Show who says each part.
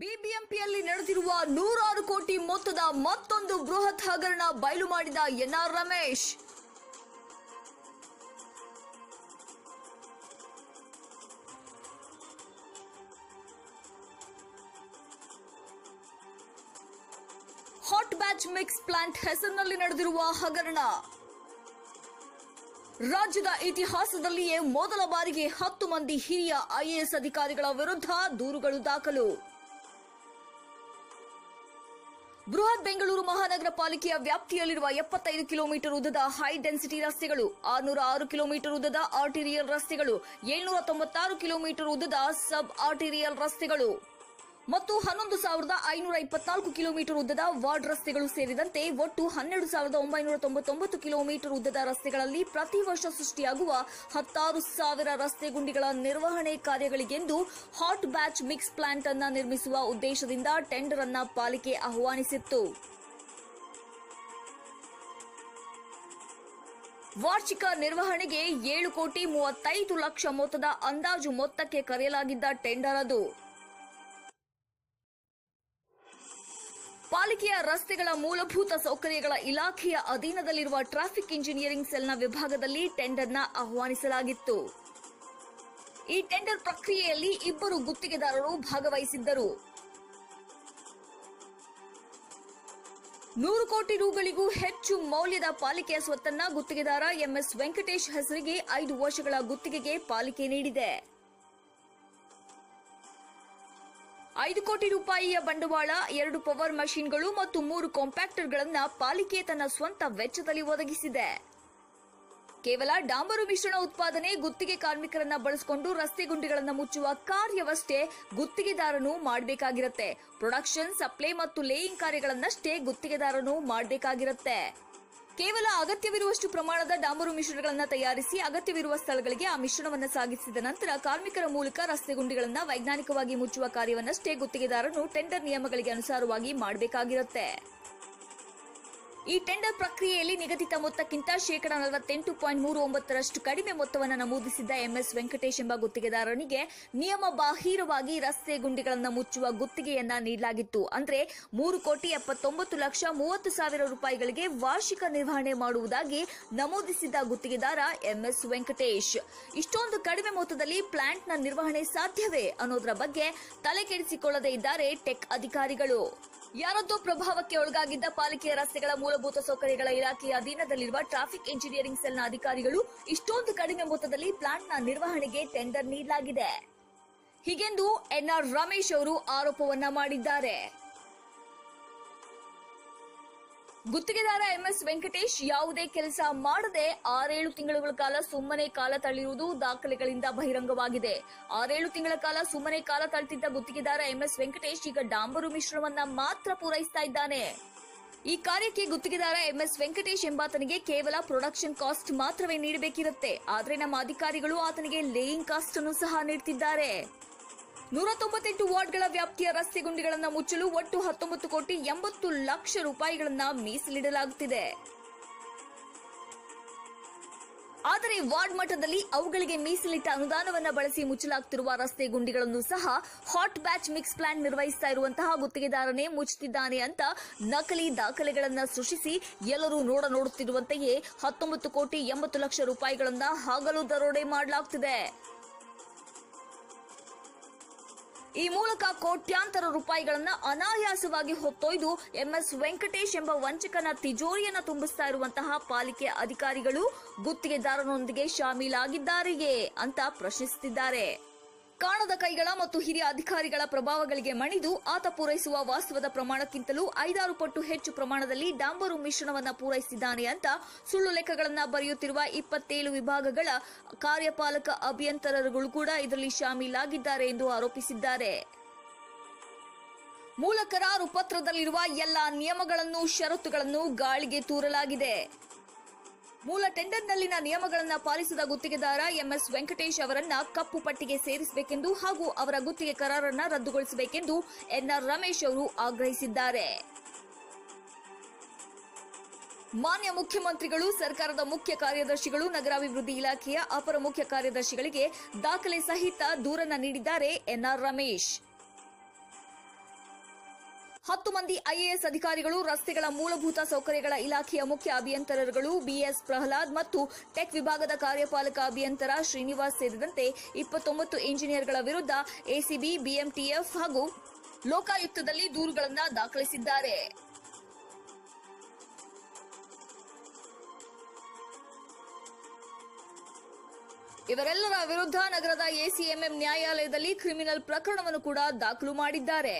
Speaker 1: ಬಿಬಿಎಂಪಿಯಲ್ಲಿ ನಡೆದಿರುವ ನೂರಾರು ಕೋಟಿ ಮೊತ್ತದ ಮತ್ತೊಂದು ಬೃಹತ್ ಹಗರಣ ಬಯಲು ಮಾಡಿದ NR Ramesh. Hot batch mix plant ಹೆಸರಿನಲ್ಲಿ ನಡೆದಿರುವ ಹಗರಣ. ರಾಜ್ಯದ ಇತಿಹಾಸದಲ್ಲಿಯೇ ಮೊದಲ ಬಾರಿಗೆ ಹತ್ತು ಮಂದಿ ಹಿರಿಯ ಐಎಎಸ್ ಅಧಿಕಾರಿಗಳ ವಿರುದ್ಧ ದೂರುಗಳು ದಾಖಲು. ಬೃಹತ್ ಬೆಂಗಳೂರು ಮಹಾನಗರ ಪಾಲಿಕೆಯ ವ್ಯಾಪ್ತಿಯಲ್ಲಿರುವ ಎಪ್ಪತ್ತೈದು ಕಿಲೋಮೀಟರ್ ಉದ್ದದ ಹೈ ಡೆನ್ಸಿಟಿ ರಸ್ತೆಗಳು, ಆರುನೂರ ಆರು ಕಿಲೋಮೀಟರ್ ಉದ್ದದ ಆರ್ಟಿರಿಯಲ್ ರಸ್ತೆಗಳು, ಏಳ್ನೂರ ತೊಂಬತ್ತಾರು ಕಿಲೋಮೀಟರ್ ಉದ್ದದ ಸಬ್ ಆರ್ಟಿರಿಯಲ್ ರಸ್ತೆಗಳು. ಮತ್ತು ಹನ್ನೊಂದು ಸಾವಿರದ ಐನೂರ ಇಪ್ಪತ್ನಾಲ್ಕು ಕಿಲೋಮೀಟರ್ ಉದ್ದದ ವಾರ್ಡ್ ರಸ್ತೆಗಳು ಸೇರಿದಂತೆ ಒಟ್ಟು ಹನ್ನೆರಡು ಸಾವಿರದ ಒಂಬೈನೂರ ತೊಂಬತ್ತೊಂಬತ್ತು ಕಿಲೋಮೀಟರ್ ಉದ್ದದ ರಸ್ತೆಗಳಲ್ಲಿ ಪ್ರತಿ ವರ್ಷ ಸೃಷ್ಟಿಯಾಗುವ ಹತ್ತಾರು ಸಾವಿರ ರಸ್ತೆ ಗುಂಡಿಗಳ ನಿರ್ವಹಣೆ ಕಾರ್ಯಗಳಿಗೆಂದು ಹಾಟ್ ಬ್ಯಾಚ್ ಮಿಕ್ಸ್ ಪ್ಲಾಂಟ್ ಅನ್ನ ನಿರ್ಮಿಸುವ ಉದ್ದೇಶದಿಂದ ಟೆಂಡರ್ ಅನ್ನ ಪಾಲಿಕೆ ಆಹ್ವಾನಿಸಿತ್ತು. ವಾರ್ಷಿಕ ನಿರ್ವಹಣೆಗೆ ಏಳು ಕೋಟಿ ಮೂವತ್ತೈದು ಲಕ್ಷ ಮೊತ್ತದ ಅಂದಾಜು ಮೊತ್ತಕ್ಕೆ ಕರೆಯಲಾಗಿದ್ದ ಟೆಂಡರ್ ಅದು. ಪಾಲಿಕೆಯ ರಸ್ತೆಗಳ ಮೂಲಭೂತ ಸೌಕರ್ಯಗಳ ಇಲಾಖೆಯ ಅಧೀನದಲ್ಲಿರುವ ಟ್ರಾಫಿಕ್ ಇಂಜಿನಿಯರಿಂಗ್ ಸೆಲ್ನ ವಿಭಾಗದಲ್ಲಿ ಟೆಂಡರ್ನ ಆಹ್ವಾನಿಸಲಾಗಿತ್ತು. ಈ ಟೆಂಡರ್ ಪ್ರಕ್ರಿಯೆಯಲ್ಲಿ ಇಬ್ಬರು ಗುತ್ತಿಗೆದಾರರು ಭಾಗವಹಿಸಿದ್ದರು. ನೂರು ಕೋಟಿ ರುಗಳಿಗೂ ಹೆಚ್ಚು ಮೌಲ್ಯದ ಪಾಲಿಕೆಯ ಸ್ವತ್ತನ್ನ ಗುತ್ತಿಗೆದಾರ ಎಂಎಸ್ ವೆಂಕಟೇಶ್ ಹೆಸರಿಗೆ ಐದು ವರ್ಷಗಳ ಗುತ್ತಿಗೆಗೆ ಪಾಲಿಕೆ ನೀಡಿದೆ. ಐದು ಕೋಟಿ ರೂಪಾಯಿಯ ಬಂಡವಾಳ, ಎರಡು ಪವರ್ ಮಷಿನ್ಗಳು ಮತ್ತು ಮೂರು ಕಾಂಪ್ಯಾಕ್ಟರ್ಗಳನ್ನು ಪಾಲಿಕೆ ತನ್ನ ಸ್ವಂತ ವೆಚ್ಚದಲ್ಲಿ ಒದಗಿಸಿದೆ. ಕೇವಲ ಡಾಂಬರು ಮಿಶ್ರಣ ಉತ್ಪಾದನೆ ಗುತ್ತಿಗೆ ಕಾರ್ಮಿಕರನ್ನ ಬಳಸಿಕೊಂಡು ರಸ್ತೆ ಗುಂಡಿಗಳನ್ನು ಮುಚ್ಚುವ ಕಾರ್ಯವಷ್ಟೇ ಗುತ್ತಿಗೆದಾರನು ಮಾಡಬೇಕಾಗಿರುತ್ತೆ. ಪ್ರೊಡಕ್ಷನ್, ಸಪ್ಲೈ ಮತ್ತು ಲೇಯಿಂಗ್ ಕಾರ್ಯಗಳನ್ನಷ್ಟೇ ಗುತ್ತಿಗೆದಾರನು ಮಾಡಬೇಕಾಗಿರುತ್ತೆ. ಕೇವಲ ಅಗತ್ಯವಿರುವಷ್ಟು ಪ್ರಮಾಣದ ಡಾಂಬರು ಮಿಶ್ರಣಗಳನ್ನು ತಯಾರಿಸಿ ಅಗತ್ಯವಿರುವ ಸ್ಥಳಗಳಿಗೆ ಆ ಮಿಶ್ರಣವನ್ನು ಸಾಗಿಸಿದ ನಂತರ ಕಾರ್ಮಿಕರ ಮೂಲಕ ರಸ್ತೆ ಗುಂಡಿಗಳನ್ನು ವೈಜ್ಞಾನಿಕವಾಗಿ ಮುಚ್ಚುವ ಕಾರ್ಯವನ್ನಷ್ಟೇ ಗುತ್ತಿಗೆದಾರನು ಟೆಂಡರ್ ನಿಯಮಗಳಿಗೆ ಅನುಸಾರವಾಗಿ ಮಾಡಬೇಕಾಗಿರುತ್ತೆ. ಈ ಟೆಂಡರ್ ಪ್ರಕ್ರಿಯೆಯಲ್ಲಿ ನಿಗದಿತ ಮೊತ್ತಕ್ಕಿಂತ ಶೇಕಡಾ ನಲವತ್ತೆಂಟು ಪಾಯಿಂಟ್ ಮೂರು ಒಂಬತ್ತರಷ್ಟು ಕಡಿಮೆ ಮೊತ್ತವನ್ನು ನಮೂದಿಸಿದ್ದ ಎಂಎಸ್ ವೆಂಕಟೇಶ್ ಎಂಬ ಗುತ್ತಿಗೆದಾರನಿಗೆ ನಿಯಮ ಬಾಹಿರವಾಗಿ ರಸ್ತೆ ಗುಂಡಿಗಳನ್ನು ಮುಚ್ಚುವ ಗುತ್ತಿಗೆಯನ್ನ ನೀಡಲಾಗಿತ್ತು. ಅಂದ್ರೆ ಮೂರು ಕೋಟಿ ಎಪ್ಪತ್ತೊಂಬತ್ತು ಲಕ್ಷ ಮೂವತ್ತು ಸಾವಿರ ರೂಪಾಯಿಗಳಿಗೆ ವಾರ್ಷಿಕ ನಿರ್ವಹಣೆ ಮಾಡುವುದಾಗಿ ನಮೂದಿಸಿದ್ದ ಗುತ್ತಿಗೆದಾರ ಎಂಎಸ್ ವೆಂಕಟೇಶ್. ಇಷ್ಟೊಂದು ಕಡಿಮೆ ಮೊತ್ತದಲ್ಲಿ ಪ್ಲಾಂಟ್ನ ನಿರ್ವಹಣೆ ಸಾಧ್ಯವೇ ಅನ್ನೋದರ ಬಗ್ಗೆ ತಲೆಕೆಡಿಸಿಕೊಳ್ಳದೇ ಇದ್ದಾರೆ ಟೆಕ್ ಅಧಿಕಾರಿಗಳು. ಯಾರದ್ದೋ ಪ್ರಭಾವಕ್ಕೆ ಒಳಗಾಗಿದ್ದ ಪಾಲಿಕೆಯ ರಸ್ತೆಗಳ ಮೂಲಭೂತ ಸೌಕರ್ಯಗಳ ಇಲಾಖೆಯ ಅಧೀನದಲ್ಲಿರುವ ಟ್ರಾಫಿಕ್ ಇಂಜಿನಿಯರಿಂಗ್ ಸೆಲ್ನ ಅಧಿಕಾರಿಗಳು ಇಷ್ಟೊಂದು ಕಡಿಮೆ ಮೊತ್ತದಲ್ಲಿ ಪ್ಲಾಂಟ್ನ ನಿರ್ವಹಣೆಗೆ ಟೆಂಡರ್ ನೀಡಲಾಗಿದೆ. ಹೀಗೆಂದು ಎನ್ಆರ್ ರಮೇಶ್ ಅವರು ಆರೋಪವನ್ನ ಮಾಡಿದ್ದಾರೆ. ಗುತ್ತಿಗೆದಾರ ಎಂಎಸ್ ವೆಂಕಟೇಶ್ ಯಾವುದೇ ಕೆಲಸ ಮಾಡದೆ ಆರೇಳು ತಿಂಗಳುಗಳ ಕಾಲ ಸುಮ್ಮನೆ ಕಾಲ ತಳ್ಳಿರುವುದು ದಾಖಲೆಗಳಿಂದ ಬಹಿರಂಗವಾಗಿದೆ. ಆರೇಳು ತಿಂಗಳ ಕಾಲ ಸುಮ್ಮನೆ ಕಾಲ ತಳ್ತಿದ್ದ ಗುತ್ತಿಗೆದಾರ ಎಂಎಸ್ ವೆಂಕಟೇಶ್ ಈಗ ಡಾಂಬರು ಮಿಶ್ರಣವನ್ನ ಮಾತ್ರ ಪೂರೈಸ್ತಾ ಇದ್ದಾನೆ. ಈ ಕಾರ್ಯಕ್ಕೆ ಗುತ್ತಿಗೆದಾರ ಎಂಎಸ್ ವೆಂಕಟೇಶ್ ಎಂಬಾತನಿಗೆ ಕೇವಲ ಪ್ರೊಡಕ್ಷನ್ ಕಾಸ್ಟ್ ಮಾತ್ರವೇ ನೀಡಬೇಕಿರುತ್ತೆ. ಆದರೆ ನಮ್ಮ ಅಧಿಕಾರಿಗಳು ಆತನಿಗೆ ಲೇಯಿಂಗ್ ಕಾಸ್ಟ್ ಅನ್ನು ಸಹ ನೀಡುತ್ತಿದ್ದಾರೆ ನೂರ ತೊಂಬತ್ತೆಂಟು ವಾರ್ಡ್ಗಳ ವ್ಯಾಪ್ತಿಯ ರಸ್ತೆ ಗುಂಡಿಗಳನ್ನು ಮುಚ್ಚಲು ಒಟ್ಟು ಹತ್ತೊಂಬತ್ತು ಕೋಟಿ ಎಂಬತ್ತು ಲಕ್ಷ ರೂಪಾಯಿಗಳನ್ನ ಮೀಸಲಿಡಲಾಗುತ್ತಿದೆ. ಆದರೆ ವಾರ್ಡ್ ಮಟ್ಟದಲ್ಲಿ ಅವುಗಳಿಗೆ ಮೀಸಲಿಟ್ಟ ಅನುದಾನವನ್ನು ಬಳಸಿ ಮುಚ್ಚಲಾಗುತ್ತಿರುವ ರಸ್ತೆ ಗುಂಡಿಗಳನ್ನು ಸಹ ಹಾಟ್ ಬ್ಯಾಚ್ ಮಿಕ್ಸ್ ಪ್ಲಾನ್ ನಿರ್ವಹಿಸ್ತಾ ಇರುವಂತಹ ಗುತ್ತಿಗೆದಾರನೇ ಮುಚ್ಚುತ್ತಿದ್ದಾನೆ ಅಂತ ನಕಲಿ ದಾಖಲೆಗಳನ್ನು ಸೃಷ್ಟಿಸಿ ಎಲ್ಲರೂ ನೋಡ ನೋಡುತ್ತಿರುವಂತೆಯೇ ಹತ್ತೊಂಬತ್ತು ಕೋಟಿ ಎಂಬತ್ತು ಲಕ್ಷ ರೂಪಾಯಿಗಳನ್ನು ಹಗಲು ದರೋಡೆ ಮಾಡಲಾಗುತ್ತಿದೆ ಈ ಮೂಲಕ ಕೋಟ್ಯಾಂತರ ರೂಪಾಯಿಗಳನ್ನ ಅನಾಯಾಸವಾಗಿ ಹೊತ್ತೊಯ್ದು ಎಂಎಸ್ ವೆಂಕಟೇಶ್ ಎಂಬ ವಂಚಕನ ತಿಜೋರಿಯನ್ನ ತುಂಬಿಸ್ತಾ ಇರುವಂತಹ ಪಾಲಿಕೆ ಅಧಿಕಾರಿಗಳು ಗುತ್ತಿಗೆದಾರನೊಂದಿಗೆ ಶಾಮೀಲಾಗಿದ್ದಾರೆಯೇ ಅಂತ ಪ್ರಶ್ನಿಸುತ್ತಿದ್ದಾರೆ. ಕಾಣದ ಕೈಗಳ ಮತ್ತು ಹಿರಿಯ ಅಧಿಕಾರಿಗಳ ಪ್ರಭಾವಗಳಿಗೆ ಮಣಿದು ಆತ ಪೂರೈಸುವ ವಾಸ್ತವದ ಪ್ರಮಾಣಕ್ಕಿಂತಲೂ ಐದಾರು ಪಟ್ಟು ಹೆಚ್ಚು ಪ್ರಮಾಣದಲ್ಲಿ ಡಾಂಬರು ಮಿಶ್ರಣವನ್ನು ಪೂರೈಸಿದ್ದಾನೆ ಅಂತ ಸುಳ್ಳು ಲೆಕ್ಕಗಳನ್ನು ಬರೆಯುತ್ತಿರುವ ಇಪ್ಪತ್ತೇಳು ವಿಭಾಗಗಳ ಕಾರ್ಯಪಾಲಕ ಅಭಿಯಂತರರುಗಳು ಕೂಡ ಇದರಲ್ಲಿ ಶಾಮೀಲಾಗಿದ್ದಾರೆ ಎಂದು ಆರೋಪಿಸಿದ್ದಾರೆ. ಮೂಲ ಕರಾರು ಪತ್ರದಲ್ಲಿರುವ ಎಲ್ಲಾ ನಿಯಮಗಳನ್ನು, ಷರತ್ತುಗಳನ್ನು ಗಾಳಿಗೆ ತೂರಲಾಗಿದೆ. ಮೂಲ ಟೆಂಡರ್ನಲ್ಲಿನ ನಿಯಮಗಳನ್ನು ಪಾಲಿಸಿದ ಗುತ್ತಿಗೆದಾರ ಎಂಎಸ್ ವೆಂಕಟೇಶ್ ಅವರನ್ನ ಕಪ್ಪು ಪಟ್ಟಿಗೆ ಸೇರಿಸಬೇಕೆಂದು ಹಾಗೂ ಅವರ ಗುತ್ತಿಗೆ ಕರಾರನ್ನ ರದ್ದುಗೊಳಿಸಬೇಕೆಂದು ಎನ್ಆರ್ ರಮೇಶ್ ಅವರು ಆಗ್ರಹಿಸಿದ್ದಾರೆ. ಮಾನ್ಯ ಮುಖ್ಯಮಂತ್ರಿಗಳು, ಸರ್ಕಾರದ ಮುಖ್ಯ ಕಾರ್ಯದರ್ಶಿಗಳು, ನಗರಾಭಿವೃದ್ಧಿ ಇಲಾಖೆಯ ಅಪರ ಮುಖ್ಯ ಕಾರ್ಯದರ್ಶಿಗಳಿಗೆ ದಾಖಲೆ ಸಹಿತ ದೂರನ್ನ ನೀಡಿದ್ದಾರೆ ಎನ್ಆರ್ ರಮೇಶ್. ಹತ್ತು ಮಂದಿ ಐಎಎಸ್ ಅಧಿಕಾರಿಗಳು, ರಸ್ತೆಗಳ ಮೂಲಭೂತ ಸೌಕರ್ಯಗಳ ಇಲಾಖೆಯ ಮುಖ್ಯ ಅಭಿಯಂತರರುಗಳು, ಬಿಎಸ್ ಪ್ರಹ್ಲಾದ್ ಮತ್ತು ಟೆಕ್ ವಿಭಾಗದ ಕಾರ್ಯಪಾಲಕ ಅಭಿಯಂತರ ಶ್ರೀನಿವಾಸ್ ಸೇರಿದಂತೆ ಇಪ್ಪತ್ತೊಂಬತ್ತು ಇಂಜಿನಿಯರ್ಗಳ ವಿರುದ್ಧ ಎಸಿಬಿ, ಬಿಎಂಟಿಎಫ್ ಹಾಗೂ ಲೋಕಾಯುಕ್ತದಲ್ಲಿ ದೂರುಗಳನ್ನು ದಾಖಲಿಸಿದ್ದಾರೆ. ಇವರೆಲ್ಲರ ವಿರುದ್ಧ ನಗರದ ಎಸಿಎಂಎಂ ನ್ಯಾಯಾಲಯದಲ್ಲಿ ಕ್ರಿಮಿನಲ್ ಪ್ರಕರಣವನ್ನು ಕೂಡ ದಾಖಲು ಮಾಡಿದ್ದಾರೆ.